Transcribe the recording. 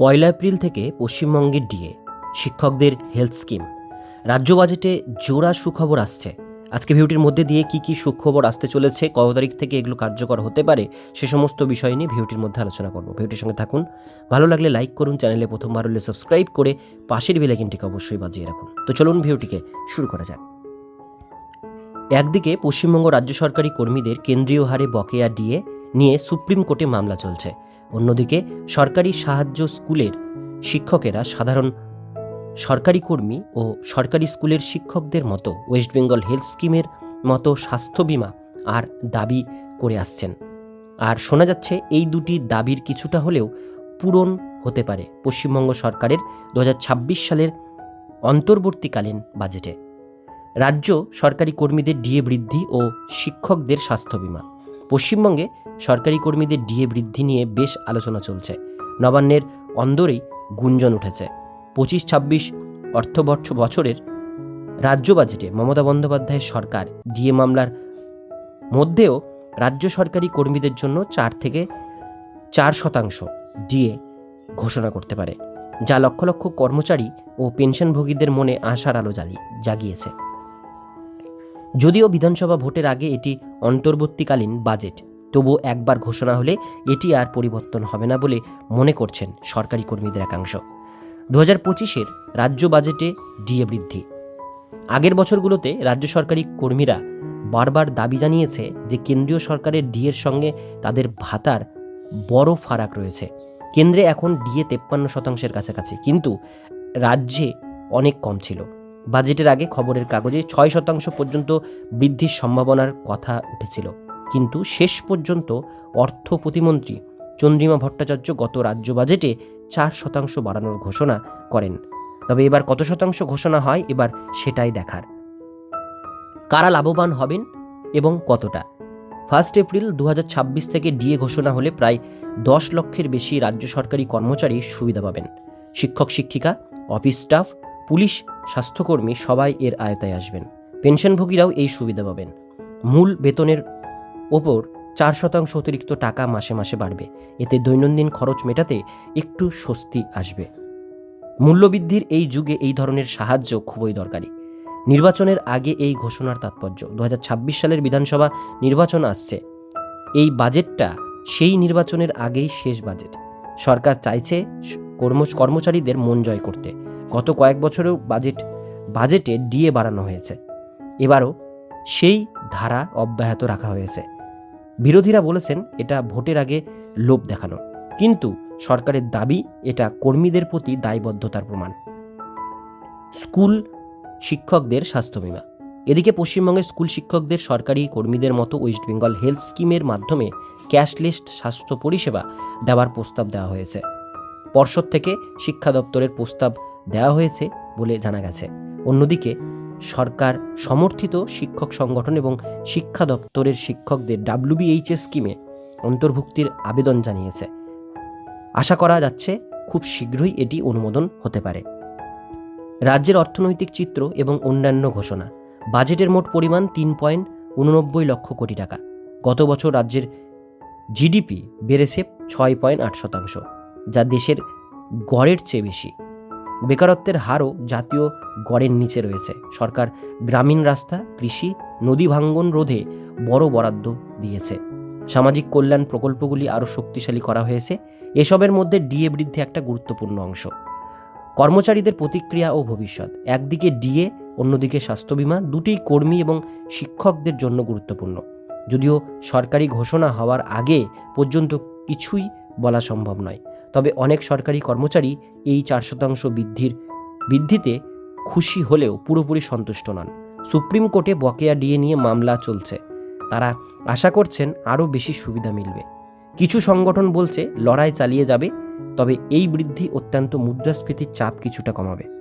পয়লা April থেকে পশ্চিমবঙ্গের DA, শিক্ষকদের হেলথ স্কিম। রাজ্য বাজেটে জোড়া সুখবর আসছে। আজকে ভিডিওটির মধ্যে দিয়ে কি কি সুখবর আসতে চলেছে, কত তারিখ থেকে এগুলো কার্যকর হতে পারে, সে সমস্ত বিষয় নিয়ে ভিডিওটির মধ্যে আলোচনা করব। ভিডিওটির সঙ্গে থাকুন। ভালো লাগলে লাইক করুন, চ্যানেলে প্রথমবার হলে সাবস্ক্রাইব করে পাশের বেলাইকিনটিকে অবশ্যই বাজিয়ে রাখুন। তো চলুন ভিডিওটিকে শুরু করা যাক। একদিকে পশ্চিমবঙ্গ রাজ্য সরকারি কর্মীদের কেন্দ্রীয় হারে বকেয়া ডিএ নিয়ে সুপ্রিম কোর্টে মামলা চলছে। অন্যদিকে সরকারি সাহায্য স্কুলের শিক্ষকেরা সাধারণ সরকারি কর্মী ও সরকারি স্কুলের শিক্ষকদের মতো ওয়েস্ট বেঙ্গল হেলথ স্কিমের মতো স্বাস্থ্য বিমা আর দাবি করে আসছেন। আর শোনা যাচ্ছে এই দুটি দাবির কিছুটা হলেও পূরণ হতে পারে পশ্চিমবঙ্গ সরকারের দু হাজার ছাব্বিশ সালের অন্তর্বর্তীকালীন বাজেটে। রাজ্য সরকারি কর্মীদের ডিএ বৃদ্ধি ও শিক্ষকদের স্বাস্থ্য বিমা। পশ্চিমবঙ্গে সরকারি কর্মীদের ডিএ বৃদ্ধি নিয়ে বেশ আলোচনা চলছে। নবান্নের অন্দরেই গুঞ্জন উঠেছে। পঁচিশ ছাব্বিশ অর্থবর্ষ বছরের রাজ্য বাজেটে মমতা বন্দ্যোপাধ্যায়ের সরকার ডিএ মামলার মধ্যেও রাজ্য সরকারি কর্মীদের জন্য চার থেকে চার শতাংশ ডিএ ঘোষণা করতে পারে, যা লক্ষ লক্ষ কর্মচারী ও পেনশনভোগীদের মনে আশার আলো জাগিয়েছে। যদিও বিধানসভা ভোটের আগে এটি অন্তর্বর্তীকালীন বাজেট, তবুও একবার ঘোষণা হলে এটি আর পরিবর্তন হবে না বলে মনে করছেন সরকারি কর্মীদের একাংশ। দু হাজার পঁচিশের রাজ্য বাজেটে ডিএ বৃদ্ধি। আগের বছরগুলোতে রাজ্য সরকারি কর্মীরা বারবার দাবি জানিয়েছে যে কেন্দ্রীয় সরকারের ডিএর সঙ্গে তাদের ভাতার বড় ফারাক রয়েছে। কেন্দ্রে এখন ডিএ তেপ্পান্ন শতাংশের কাছাকাছি, কিন্তু রাজ্যে অনেক কম ছিল। বাজেটের আগে খবরের কাগজে ছয় শতাংশ পর্যন্ত বৃদ্ধির সম্ভাবনার কথা উঠেছিল। কিন্তু শেষ পর্যন্ত অর্থ প্রতিমন্ত্রী চন্দ্রিমা ভট্টাচার্য গত রাজ্য বাজেটে চার শতাংশ বাড়ানোর ঘোষণা করেন। তবে এবার কত শতাংশ ঘোষণা হয়, এবার সেটাই দেখার। কারা লাভবান হবেন এবং কতটা? ফার্স্ট এপ্রিল দু হাজার ছাব্বিশ থেকে ডিএ ঘোষণা হলে প্রায় দশ লক্ষের বেশি রাজ্য সরকারি কর্মচারী সুবিধা পাবেন। শিক্ষক শিক্ষিকা অফিস স্টাফ, পুলিশ স্বাস্থ্যকর্মী সবাই এর আয়তায় আসবেন। পেনশনভোগীরাও এই সুবিধা পাবেন। মূল বেতনের ওপর চার শতাংশ অতিরিক্ত টাকা মাসে মাসে বাড়বে। এতে দৈনন্দিন খরচ মেটাতে একটু স্বস্তি আসবে। মূল্যবৃদ্ধির এই যুগে এই ধরনের সাহায্য খুবই দরকারি। নির্বাচনের আগে এই ঘোষণার তাৎপর্য। দু হাজার ছাব্বিশ সালের বিধানসভা নির্বাচন আসছে। এই বাজেটটা সেই নির্বাচনের আগেই শেষ বাজেট। সরকার চাইছে কর্ম কর্মচারীদের মন জয় করতে। গত কয়েক বছরেও বাজেট, বাজেটে ডিএ বাড়ানো হয়েছে। এবারও সেই ধারা অব্যাহত রাখা হয়েছে। বিরোধীরা বলেছেন এটা ভোটের আগে লোভ দেখানো, কিন্তু সরকারের দাবি এটা কর্মীদের প্রতি দায়বদ্ধতার প্রমাণ। স্কুল শিক্ষকদের স্বাস্থ্য বিমা। এদিকে পশ্চিমবঙ্গের স্কুল শিক্ষকদের সরকারি কর্মীদের মতো ওয়েস্ট বেঙ্গল হেলথ স্কিমের মাধ্যমে ক্যাশলেস স্বাস্থ্য পরিষেবা দেওয়ার প্রস্তাব দেওয়া হয়েছে। পর্ষদ থেকে শিক্ষা দপ্তরের প্রস্তাব দেওয়া হয়েছে বলে জানা গেছে। অন্যদিকে, সরকার সমর্থিত শিক্ষক সংগঠন এবং শিক্ষা দপ্তরের শিক্ষকদের ডাব্লিউবিএইচএস স্কিমে অন্তর্ভুক্তির আবেদন জানিয়েছে। আশা করা যাচ্ছে খুব শীঘ্রই এটি অনুমোদন হতে পারে। রাজ্যের অর্থনৈতিক চিত্র এবং অন্যান্য ঘোষণা। বাজেটের মোট পরিমাণ তিন পয়েন্ট উননব্বই লক্ষ কোটি টাকা। গত বছর রাজ্যের জিডিপি বেড়েছে ছয় পয়েন্ট আট শতাংশ, যা দেশের গড়ের চেয়ে বেশি। বেকারত্বের হারও জাতীয় গড়ের নিচে রয়েছে। সরকার গ্রামীণ রাস্তা, কৃষি, নদী ভাঙ্গন রোধে বড় বরাদ্দ দিয়েছে। সামাজিক কল্যাণ প্রকল্পগুলি আরও শক্তিশালী করা হয়েছে। এসবের মধ্যে ডিএ বৃদ্ধি একটা গুরুত্বপূর্ণ অংশ। কর্মচারীদের প্রতিক্রিয়া ও ভবিষ্যৎ। একদিকে ডিএ, অন্যদিকে স্বাস্থ্য বিমা দুটিই কর্মী এবং শিক্ষকদের জন্য গুরুত্বপূর্ণ। যদিও সরকারি ঘোষণা হওয়ার আগে পর্যন্ত কিছুই বলা সম্ভব নয়। তবে অনেক সরকারি কর্মচারী এই চার শতাংশ বৃদ্ধির বৃদ্ধিতে খুশি হলেও পুরোপুরি সন্তুষ্ট নন। সুপ্রিম কোর্টে বকেয়া ডিএ নিয়ে মামলা চলছে। তারা আশা করছেন আরও বেশি সুবিধা মিলবে। কিছু সংগঠন বলছে লড়াই চালিয়ে যাবে, তবে এই বৃদ্ধি অত্যন্ত মুদ্রাস্ফীতির চাপ কিছুটা কমাবে।